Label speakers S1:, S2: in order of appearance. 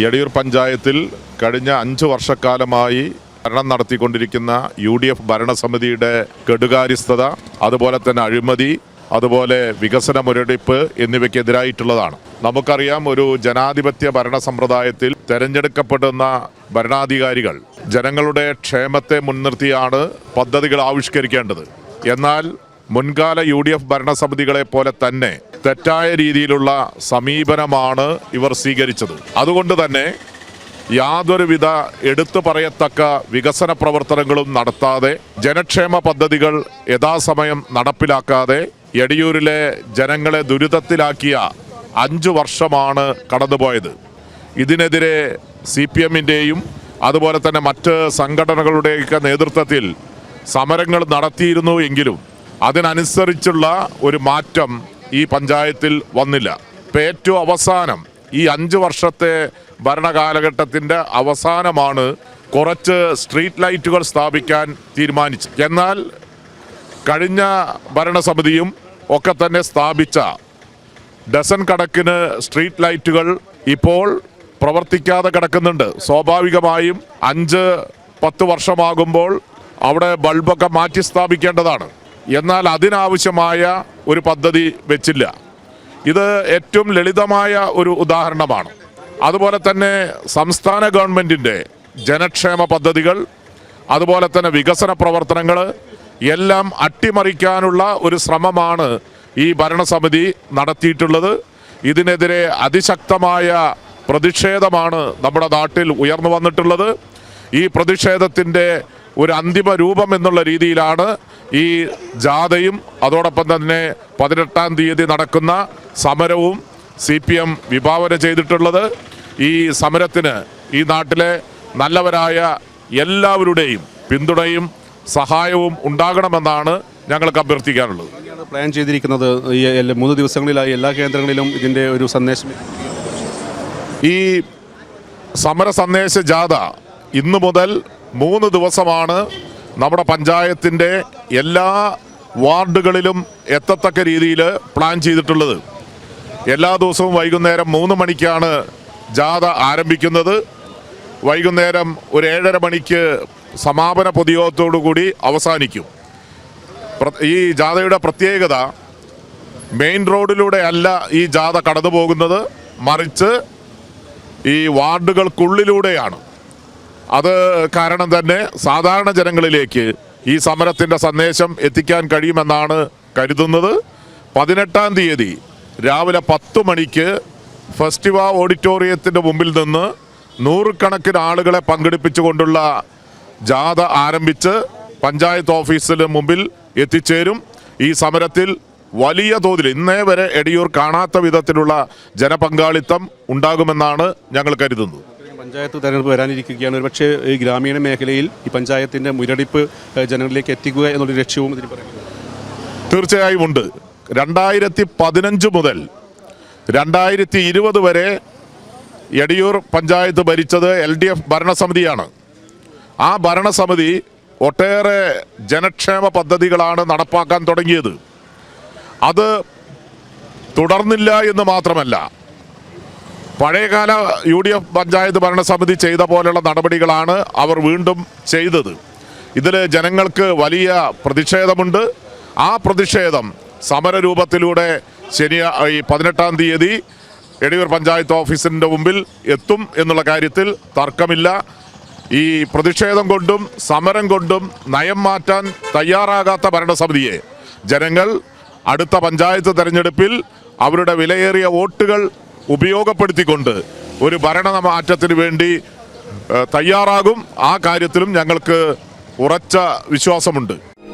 S1: എടിയൂർ പഞ്ചായത്തിൽ കഴിഞ്ഞ അഞ്ച് വർഷക്കാലമായി ഭരണം നടത്തിക്കൊണ്ടിരിക്കുന്ന യു ഡി എഫ് ഭരണസമിതിയുടെ കെടുകാര്യസ്ഥത അതുപോലെ തന്നെ അഴിമതി അതുപോലെ വികസന മുരടിപ്പ് എന്നിവയ്ക്കെതിരായിട്ടുള്ളതാണ്. നമുക്കറിയാം ഒരു ജനാധിപത്യ ഭരണ സമ്പ്രദായത്തിൽ തെരഞ്ഞെടുക്കപ്പെടുന്ന ഭരണാധികാരികൾ ജനങ്ങളുടെ ക്ഷേമത്തെ മുൻനിർത്തിയാണ് പദ്ധതികൾ ആവിഷ്കരിക്കേണ്ടത്. എന്നാൽ മുൻകാല യു ഡി എഫ് ഭരണസമിതികളെ പോലെ തന്നെ തെറ്റായ രീതിയിലുള്ള സമീപനമാണ് ഇവർ സ്വീകരിച്ചത്. അതുകൊണ്ട് തന്നെ യാതൊരുവിധ എടുത്തു പറയത്തക്ക വികസന പ്രവർത്തനങ്ങളും നടത്താതെ ജനക്ഷേമ പദ്ധതികൾ യഥാസമയം നടപ്പിലാക്കാതെ എടിയൂരിലെ ജനങ്ങളെ ദുരിതത്തിലാക്കിയ അഞ്ചു വർഷമാണ് കടന്നുപോയത്. ഇതിനെതിരെ സി പി എമ്മിന്റെയും അതുപോലെ തന്നെ മറ്റ് സംഘടനകളുടെയൊക്കെ നേതൃത്വത്തിൽ സമരങ്ങൾ നടത്തിയിരുന്നു എങ്കിലും അതിനനുസരിച്ചുള്ള ഒരു മാറ്റം ഈ പഞ്ചായത്തിൽ വന്നില്ല. ഇപ്പം ഏറ്റവും അവസാനം ഈ അഞ്ച് വർഷത്തെ ഭരണകാലഘട്ടത്തിന്റെ അവസാനമാണ് കുറച്ച് സ്ട്രീറ്റ് ലൈറ്റുകൾ സ്ഥാപിക്കാൻ തീരുമാനിച്ചു എന്നാൽ കഴിഞ്ഞ ഭരണസമിതിയും ഒക്കെ തന്നെ സ്ഥാപിച്ച ഡസൻ കണക്കിന് സ്ട്രീറ്റ് ലൈറ്റുകൾ ഇപ്പോൾ പ്രവർത്തിക്കാതെ കിടക്കുന്നുണ്ട്. സ്വാഭാവികമായും അഞ്ച് പത്ത് വർഷമാകുമ്പോൾ അവിടെ ബൾബൊക്കെ മാറ്റി സ്ഥാപിക്കേണ്ടതാണ്. എന്നാൽ അതിനാവശ്യമായ ഒരു പദ്ധതി വെച്ചില്ല. ഇത് ഏറ്റവും ലളിതമായ ഒരു ഉദാഹരണമാണ്. അതുപോലെ തന്നെ സംസ്ഥാന ഗവൺമെന്റിന്റെ ജനക്ഷേമ പദ്ധതികൾ അതുപോലെ തന്നെ വികസന പ്രവർത്തനങ്ങൾ എല്ലാം അട്ടിമറിക്കാനുള്ള ഒരു ശ്രമമാണ് ഈ ഭരണസമിതി നടത്തിയിട്ടുള്ളത്. ഇതിനെതിരെ അതിശക്തമായ പ്രതിഷേധമാണ് നമ്മുടെ നാട്ടിൽ ഉയർന്നു വന്നിട്ടുള്ളത്. ഈ പ്രതിഷേധത്തിന്റെ ഒരു അന്തിമ രൂപം എന്നുള്ള രീതിയിലാണ് ഈ ജാഥയും അതോടൊപ്പം തന്നെ പതിനെട്ടാം തീയതി നടക്കുന്ന സമരവും സി പി എം വിഭാവന ചെയ്തിട്ടുള്ളത് ഈ സമരത്തിന് ഈ നാട്ടിലെ നല്ലവരായ എല്ലാവരുടെയും പിന്തുണയും സഹായവും ഉണ്ടാകണമെന്നാണ് ഞങ്ങൾക്ക് അഭ്യർത്ഥിക്കാനുള്ളത്.
S2: പ്ലാൻ ചെയ്തിരിക്കുന്നത് ഈ മൂന്ന് ദിവസങ്ങളിലായി എല്ലാ കേന്ദ്രങ്ങളിലും ഇതിന്റെ ഒരു സന്ദേശം.
S1: ഈ സമര സന്ദേശ ജാഥ ഇന്നു മുതൽ മൂന്ന് ദിവസമാണ് നമ്മുടെ പഞ്ചായത്തിന്റെ എല്ലാ വാർഡുകളിലും എത്തത്തക്ക രീതിയിൽ പ്ലാൻ ചെയ്തിട്ടുള്ളത്. എല്ലാ ദിവസവും വൈകുന്നേരം മൂന്ന് മണിക്കാണ് ജാഥ ആരംഭിക്കുന്നത്. വൈകുന്നേരം ഒരു ഏഴര മണിക്ക് സമാപന പൊതുയോഗത്തോടു കൂടി അവസാനിക്കും. ഈ ജാഥയുടെ പ്രത്യേകത മെയിൻ റോഡിലൂടെ അല്ല ഈ ജാഥ കടന്നു പോകുന്നത് മറിച്ച് ഈ വാർഡുകൾക്കുള്ളിലൂടെയാണ്. അത് കാരണം തന്നെ സാധാരണ ജനങ്ങളിലേക്ക് ഈ സമരത്തിന്റെ സന്ദേശം എത്തിക്കാൻ കഴിയുമെന്നാണ് കരുതുന്നത്. പതിനെട്ടാം തീയതി രാവിലെ പത്ത് മണിക്ക് ഫെസ്റ്റിവ ഓഡിറ്റോറിയത്തിന്റെ മുമ്പിൽ നിന്ന് നൂറുകണക്കിന് ആളുകളെ പങ്കെടുപ്പിച്ചുകൊണ്ടുള്ള ജാഥ ആരംഭിച്ച് പഞ്ചായത്ത് ഓഫീസിന് മുമ്പിൽ എത്തിച്ചേരും. ഈ സമരത്തിൽ വലിയ തോതിൽ ഇന്നേ വരെ എടിയൂർ കാണാത്ത വിധത്തിലുള്ള ജനപങ്കാളിത്തം ഉണ്ടാകുമെന്നാണ് ഞങ്ങൾ കരുതുന്നത്.
S2: പഞ്ചായത്ത് തെരഞ്ഞെടുപ്പ് വരാനിരിക്കുകയാണ്. ഒരുപക്ഷെ ഈ ഗ്രാമീണ മേഖലയിൽ ഈ പഞ്ചായത്തിന്റെ മുരടിപ്പ് ജനങ്ങളിലേക്ക് എത്തിക്കുക എന്നുള്ള ലക്ഷ്യവും ഇതിന് പറയുന്നത്.
S1: തീർച്ചയായും ഉണ്ട്. രണ്ടായിരത്തി പതിനഞ്ച് മുതൽ രണ്ടായിരത്തി ഇരുപത് വരെ എടിയൂർ പഞ്ചായത്ത് ഭരിച്ചത് എൽ ഡി എഫ് ഭരണസമിതിയാണ്. ആ ഭരണസമിതി ഒട്ടേറെ ജനക്ഷേമ പദ്ധതികളാണ് നടപ്പാക്കാൻ തുടങ്ങിയത്. അത് തുടർന്നില്ല എന്ന് മാത്രമല്ല പഴയകാല യു ഡി എഫ് പഞ്ചായത്ത് ഭരണസമിതി ചെയ്ത പോലെയുള്ള നടപടികളാണ് അവർ വീണ്ടും ചെയ്തത്. ഇതിൽ ജനങ്ങൾക്ക് വലിയ പ്രതിഷേധമുണ്ട്. ആ പ്രതിഷേധം സമരരൂപത്തിലൂടെ ശനി ഈ പതിനെട്ടാം തീയതി എടിയൂർ പഞ്ചായത്ത് ഓഫീസിന്റെ മുമ്പിൽ എത്തും എന്നുള്ള കാര്യത്തിൽ തർക്കമില്ല. ഈ പ്രതിഷേധം കൊണ്ടും സമരം കൊണ്ടും നയം മാറ്റാൻ തയ്യാറാകാത്ത ഭരണസമിതിയെ ജനങ്ങൾ അടുത്ത പഞ്ചായത്ത് തെരഞ്ഞെടുപ്പിൽ അവരുടെ വിലയേറിയ വോട്ടുകൾ ഉപയോഗപ്പെടുത്തിക്കൊണ്ട് ഒരു ഭരണ മാറ്റത്തിന് വേണ്ടി തയ്യാറാകും. ആ കാര്യത്തിലും ഞങ്ങൾക്ക് ഉറച്ച വിശ്വാസമുണ്ട്.